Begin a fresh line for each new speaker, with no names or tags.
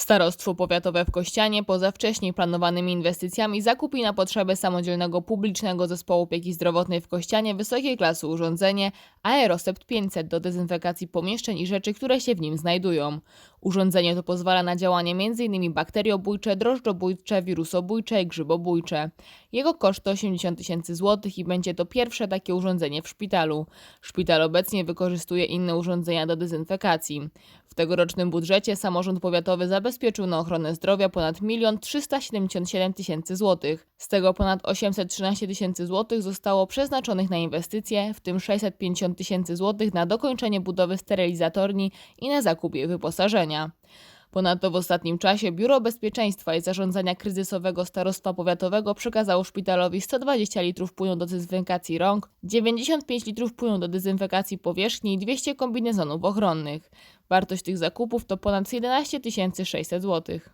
Starostwo Powiatowe w Kościanie poza wcześniej planowanymi inwestycjami zakupi na potrzeby samodzielnego publicznego zespołu opieki zdrowotnej w Kościanie wysokiej klasy urządzenie Aerosept 500 do dezynfekacji pomieszczeń i rzeczy, które się w nim znajdują. Urządzenie to pozwala na działanie m.in. bakteriobójcze, drożdżobójcze, wirusobójcze i grzybobójcze. Jego koszt to 80 tysięcy złotych i będzie to pierwsze takie urządzenie w szpitalu. Szpital obecnie wykorzystuje inne urządzenia do dezynfekacji. W tegorocznym budżecie samorząd powiatowy zabezpieczył na ochronę zdrowia ponad 1 377 tysięcy złotych. Z tego ponad 813 tysięcy złotych zostało przeznaczonych na inwestycje, w tym 650 tysięcy złotych na dokończenie budowy sterylizatorni i na zakup jej wyposażenia. Ponadto w ostatnim czasie Biuro Bezpieczeństwa i Zarządzania Kryzysowego Starostwa Powiatowego przekazało szpitalowi 120 litrów płynu do dezynfekacji rąk, 95 litrów płynu do dezynfekacji powierzchni i 200 kombinezonów ochronnych. Wartość tych zakupów to ponad 11 600 złotych.